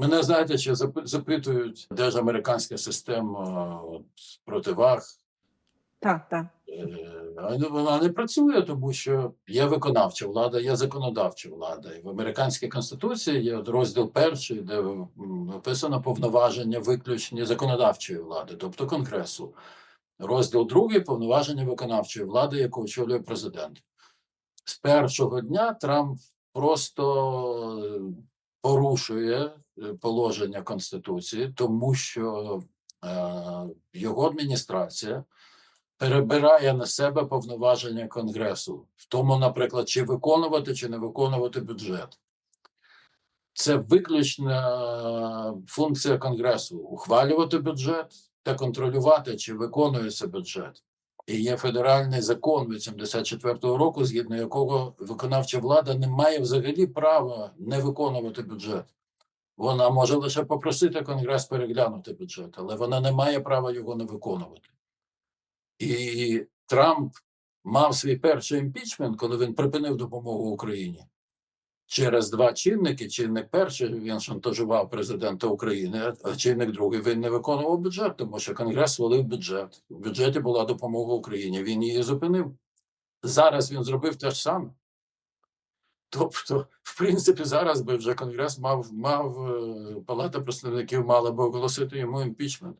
Мене знаєте, ще запитують, де ж американська система от, противаг. Так, так. Е, ну, Вона не працює, тому що є виконавча влада, є законодавча влада. І в американській конституції є розділ перший, де написано повноваження виключні законодавчої влади, тобто конгресу. Розділ другий повноваження виконавчої влади, яку очолює президент. З першого дня Трамп просто е, порушує положення Конституції, тому що е, його адміністрація перебирає на себе повноваження Конгресу, в тому, наприклад, чи виконувати, чи не виконувати бюджет. Це виключна функція Конгресу ухвалювати бюджет та контролювати, чи виконується бюджет. І є федеральний закон від 74-го року, згідно якого виконавча влада не має взагалі права не виконувати бюджет. Вона може лише попросити Конгрес переглянути бюджет, але вона не має права його не виконувати. І Трамп мав свій перший імпічмент, коли він припинив допомогу Україні. Через два чинники. Чинник перший він шантажував президента України, а чинник другий він не виконував бюджет, тому що Конгрес свалив бюджет. В бюджеті була допомога Україні. Він її зупинив. Зараз він зробив те ж саме. Тобто, в принципі, зараз би вже конгрес мав мав е, палата представників, мала би оголосити йому імпічмент.